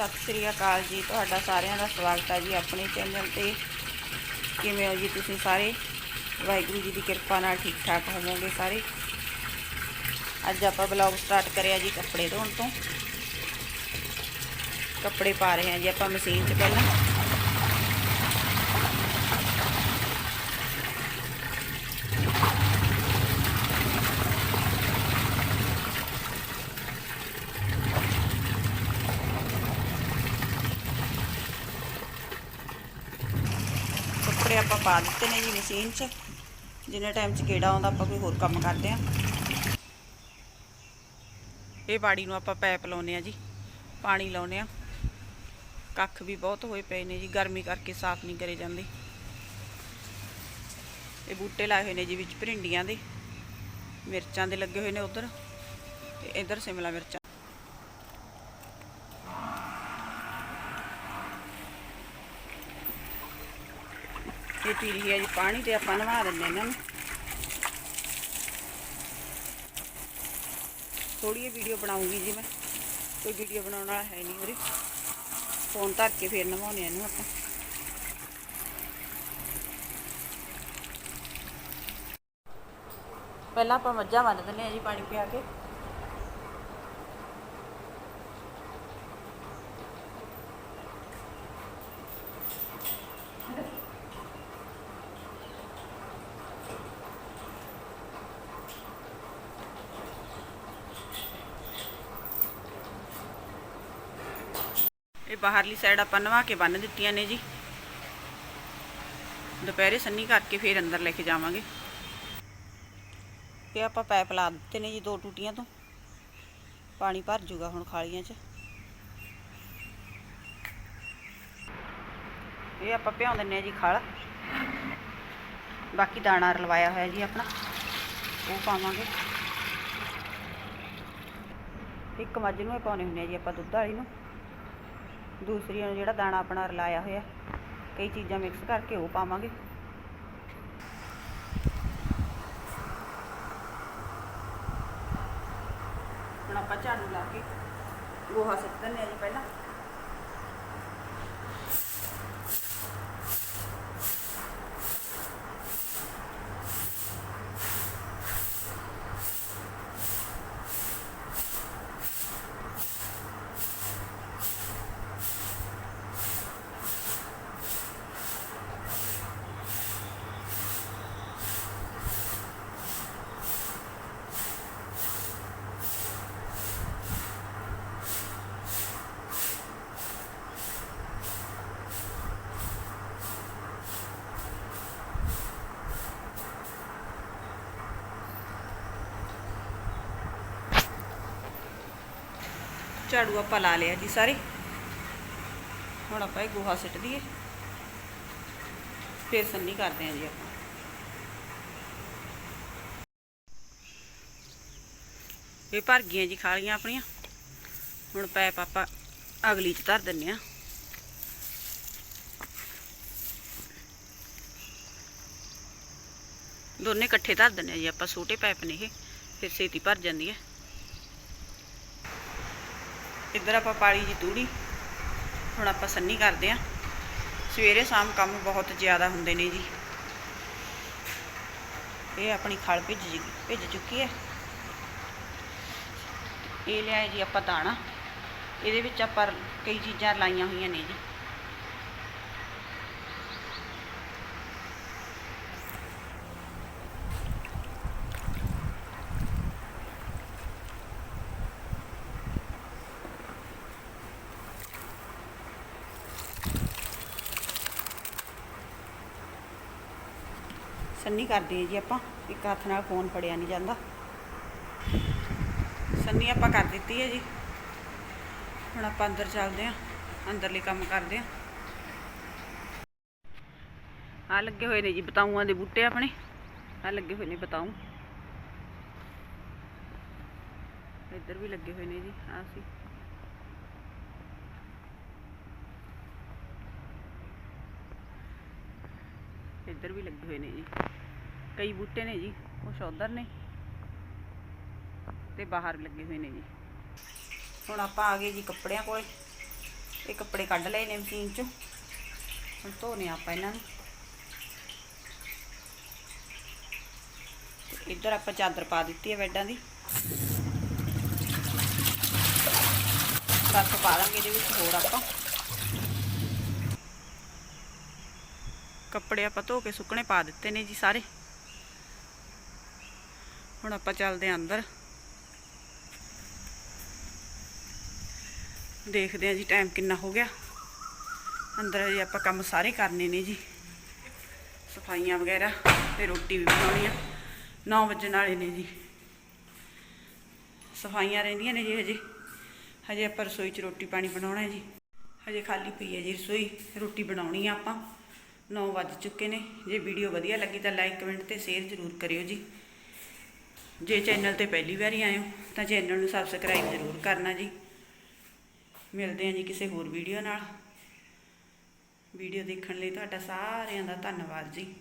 ਸਤਿ ਸ੍ਰੀ ਅਕਾਲ ਜੀ। ਤੁਹਾਡਾ ਸਾਰਿਆਂ ਦਾ ਸਵਾਗਤ ਹੈ ਜੀ ਆਪਣੇ ਚੈਨਲ ਤੇ। ਕਿਵੇਂ ਹੋ ਜੀ ਤੁਸੀਂ ਸਾਰੇ? ਵਾਹਿਗੁਰੂ ਜੀ ਦੀ ਕਿਰਪਾ ਨਾਲ ਠੀਕ ਠਾਕ ਹੋਵੋਗੇ ਸਾਰੇ। ਅੱਜ ਆਪਾਂ ਬਲੌਗ ਸਟਾਰਟ ਕਰਿਆ ਜੀ ਕੱਪੜੇ ਧੋਣ ਤੋਂ। ਕੱਪੜੇ ਪਾ ਰਹੇ ਹਾਂ ਜੀ ਆਪਾਂ ਮਸ਼ੀਨ 'ਚ ਪਹਿਲਾਂ ਕੱਪੜੇ ਆਪਾਂ ਪਾ ਦਿੱਤੇ ਨੇ ਜੀ ਮਸ਼ੀਨ 'ਚ। ਜਿੰਨੇ ਟਾਈਮ 'ਚ ਕਿਹੜਾ ਆਉਂਦਾ, ਆਪਾਂ ਕੋਈ ਹੋਰ ਕੰਮ ਕਰਦੇ ਆਂ ਇਹ ਬਾੜੀ ਨੂੰ ਆਪਾਂ ਪੈਪ ਲਾਉਨੇ ਆ ਜੀ, ਪਾਣੀ ਲਾਉਨੇ ਆ ਕੱਖ ਵੀ ਬਹੁਤ ਹੋਏ ਪਏ ਨੇ ਜੀ, ਗਰਮੀ ਕਰਕੇ ਸਾਫ਼ ਨਹੀਂ ਕਰੇ ਜਾਂਦੇ। ਇਹ ਬੂਟੇ ਲਾਏ ਹੋਏ ਨੇ ਜੀ ਵਿੱਚ ਭਰਿੰਡੀਆਂ ਦੇ, ਮਿਰਚਾਂ ਦੇ ਲੱਗੇ ਹੋਏ ਨੇ ਉਧਰ, ਤੇ ਇਧਰ ਸਿਮਲਾ ਮਿਰਚਾਂ ਪੀ ਲਈ ਹੈ ਜੀ ਪਾਣੀ ਤੇ ਆਪਾਂ ਨਵਾ ਦਿੰਨੇ ਇਹਨਾਂ ਨੂੰ। ਥੋੜੀ ਜਿਹੀ ਵੀਡੀਓ ਬਣਾਉਂਗੀ ਜੀ ਮੈਂ। ਕੋਈ ਵੀਡੀਓ ਬਣਾਉਣ ਵਾਲਾ ਹੈ ਨਹੀਂ ਉਰੇ। ਫੋਨ ਧਰ ਕੇ ਫੇਰ ਨਵਾਉਣੇ ਇਹਨੂੰ ਆਪਾਂ। ਪਹਿਲਾਂ ਆਪਾਂ ਮੱਝਾਂ ਬੰਨ ਦਿੰਨੇ ਆ ਜੀ ਪਾਣੀ ਪਿਆ ਕੇ। ਇਹ ਬਾਹਰਲੀ ਸਾਈਡ ਆਪਾਂ ਨਵਾ ਕੇ ਬੰਨ ਦਿੱਤੀਆਂ ਨੇ ਜੀ। ਦੁਪਹਿਰੇ ਸੰਨੀ ਕਰਕੇ ਫੇਰ ਅੰਦਰ ਲੈ ਕੇ ਜਾਵਾਂਗੇ। ਇਹ ਆਪਾਂ ਪਾਈਪ ਲਾ ਦਿੱਤੇ ਨੇ ਜੀ ਦੋ ਟੂਟੀਆਂ ਤੋਂ। ਪਾਣੀ ਭਰ ਜੂਗਾ ਹੁਣ ਖਾਲੀਆਂ 'ਚ। ਇਹ ਆਪਾਂ ਭਿਉਂ ਦਿੰਨੇ ਆ ਜੀ ਖਲ। ਬਾਕੀ ਦਾਣਾ ਰਲਵਾਇਆ ਹੋਇਆ ਜੀ ਆਪਣਾ। ਉਹ ਪਾਵਾਂਗੇ। ਇੱਕ ਮੱਝ ਨੂੰ ਇਹ ਪਾਉਣੇ ਹੁੰਦੇ ਆ ਜੀ ਆਪਾਂ ਦੁੱਧ ਵਾਲੀ ਨੂੰ। ਦੂਸਰੀ ਨੂੰ ਜਿਹੜਾ ਦਾਣਾ ਆਪਣਾ ਰਲਾਇਆ ਹੋਇਆ, ਕਈ ਚੀਜ਼ਾਂ ਮਿਕਸ ਕਰਕੇ ਉਹ ਪਾਵਾਂਗੇ। ਹੁਣ ਆਪਾਂ ਝਾੜੂ ਲਾ ਕੇ ਗੋਹਾ ਸੁੱਟ ਦਿੰਦੇ ਆ ਜੀ ਪਹਿਲਾਂ। ਝਾੜੂ ਆਪਾਂ ਲਾ ਲਿਆ ਜੀ ਸਾਰੇ। ਹੁਣ ਆਪਾਂ ਇਹ ਗੋਹਾ ਸਿੱਟ ਦਈਏ। ਫਿਰ ਸੰਨੀ ਕਰਦੇ ਹਾਂ ਜੀ ਆਪਾਂ। ਇਹ ਭਰ ਗਈਆਂ ਜੀ ਖਾਲੀਆਂ ਆਪਣੀਆਂ। ਹੁਣ ਪੈਪ ਆਪਾਂ ਅਗਲੀ ਚ ਧਰ ਦਿੰਨੇ ਆ ਦੋਨੇ ਇਕੱਠੇ ਧਰ ਦਿੰਨੇ ਆ ਜੀ ਆਪਾਂ ਛੋਟੇ ਪੈਪ ਨੇ ਇਹ। ਫਿਰ ਛੇਤੀ ਭਰ ਜਾਂਦੀ ਹੈ। ਇੱਧਰ ਆਪਾਂ ਪਾਲੀ ਜੀ ਤੂੜੀ। ਹੁਣ ਆਪਾਂ ਸੰਨੀ ਕਰਦੇ ਆਂ। ਸਵੇਰੇ ਸ਼ਾਮ ਕੰਮ ਬਹੁਤ ਜ਼ਿਆਦਾ ਹੁੰਦੇ ਨੇ ਜੀ। ਇਹ ਆਪਣੀ ਖਲ ਭਿੱਜ ਭਿੱਜ ਚੁੱਕੀ ਹੈ। ਇਹ ਲਿਆ ਜੀ ਆਪਾਂ ਦਾਣਾ। ਇਹਦੇ ਵਿੱਚ ਆਪਾਂ ਕਈ ਚੀਜ਼ਾਂ ਲਾਈਆਂ ਹੋਈਆਂ ਨੇ ਜੀ। ਸੰਨੀ ਕਰਦੇ ਹਾਂ ਜੀ ਆਪਾਂ, ਇੱਕ ਹੱਥ ਨਾਲ ਫੋਨ ਫੜਿਆ ਨਹੀਂ ਜਾਂਦਾ। ਸੰਨੀ ਆਪਾਂ ਕਰ ਦਿੱਤੀ ਹੈ ਜੀ। ਹੁਣ ਆਪਾਂ ਅੰਦਰ ਚੱਲਦੇ ਹਾਂ, ਅੰਦਰਲੇ ਕੰਮ ਕਰਦੇ ਹਾਂ। ਆ ਲੱਗੇ ਹੋਏ ਨੇ ਜੀ ਬਤਾਊਆਂ ਦੇ ਬੂਟੇ ਆਪਣੇ। ਆ ਲੱਗੇ ਹੋਏ ਨੇ ਬਤਾਊ। ਇੱਧਰ ਵੀ ਲੱਗੇ ਹੋਏ ਨੇ ਜੀ ਆ ਸੀ। ਇੱਧਰ ਵੀ ਲੱਗੇ ਹੋਏ ਨੇ ਜੀ। ਕਈ ਬੂਟੇ ਨੇ ਜੀ, ਕੁਛ ਉਧਰ ਨੇ ਤੇ ਬਾਹਰ ਲੱਗੇ ਹੋਏ ਨੇ ਜੀ। ਹੁਣ ਆਪਾਂ ਆ ਗਏ ਜੀ ਕੱਪੜਿਆਂ ਕੋਲ। ਇਹ ਕੱਪੜੇ ਕੱਢ ਲਏ ਨੇ ਮਸ਼ੀਨ ਚੋਂ। ਹੁਣ ਧੋਨੇ ਆਪਾਂ ਇਹਨਾਂ ਨੂੰ। ਇੱਧਰ ਆਪਾਂ ਚਾਦਰ ਪਾ ਦਿੱਤੀ ਹੈ ਬੈੱਡਾਂ ਦੀ। ਬਸ ਪਾ ਲਾਂਗੇ ਇਹਦੇ ਵਿੱਚ ਹੋਰ ਆਪਾਂ। ਕੱਪੜੇ ਆਪਾਂ ਧੋ ਕੇ ਸੁੱਕਣੇ ਪਾ ਦਿੱਤੇ ਨੇ ਜੀ ਸਾਰੇ। ਹੁਣ ਆਪਾਂ ਚੱਲਦੇ ਆਂ ਅੰਦਰ। ਦੇਖਦੇ ਆਂ ਜੀ ਟਾਈਮ ਕਿੰਨਾ ਹੋ ਗਿਆ। ਅੰਦਰ ਜੀ ਆਪਾਂ ਕੰਮ ਸਾਰੇ ਕਰਨੇ ਨੇ ਜੀ। ਸਫਾਈਆਂ ਵਗੈਰਾ ਤੇ ਰੋਟੀ ਵੀ ਬਣਾਉਣੀ ਆ। 9 ਵਜਣ ਵਾਲੇ ਨੇ ਜੀ। ਸਫਾਈਆਂ ਰਹਿੰਦੀਆਂ ਨੇ ਜੀ ਹਜੇ। ਹਜੇ ਆਪਾਂ ਰਸੋਈ 'ਚ ਰੋਟੀ ਪਾਣੀ ਬਣਾਉਣਾ ਹੈ ਜੀ। ਹਜੇ ਖਾਲੀ ਪਈ ਹੈ ਜੀ ਰਸੋਈ। ਰੋਟੀ ਬਣਾਉਣੀ ਆ ਆਪਾਂ। 9 ਵੱਜ ਚੁੱਕੇ ਨੇ। ਜੇ ਵੀਡੀਓ ਵਧੀਆ ਲੱਗੀ ਤਾਂ ਲਾਈਕ ਕਮੈਂਟ ਤੇ ਸ਼ੇਅਰ ਜ਼ਰੂਰ ਕਰਿਓ ਜੀ। ਜੇ ਚੈਨਲ ਤੇ ਪਹਿਲੀ ਵਾਰੀ ਆਏ ਹੋ, ਤਾਂ ਚੈਨਲ ਨੂੰ ਸਬਸਕ੍ਰਾਈਬ ਜ਼ਰੂਰ ਕਰਨਾ ਜੀ। ਮਿਲਦੇ ਹਾਂ ਜੀ ਕਿਸੇ ਹੋਰ ਵੀਡੀਓ ਨਾਲ। ਵੀਡੀਓ ਦੇਖਣ ਲਈ ਤੁਹਾਡਾ ਸਾਰਿਆਂ ਦਾ ਧੰਨਵਾਦ ਜੀ।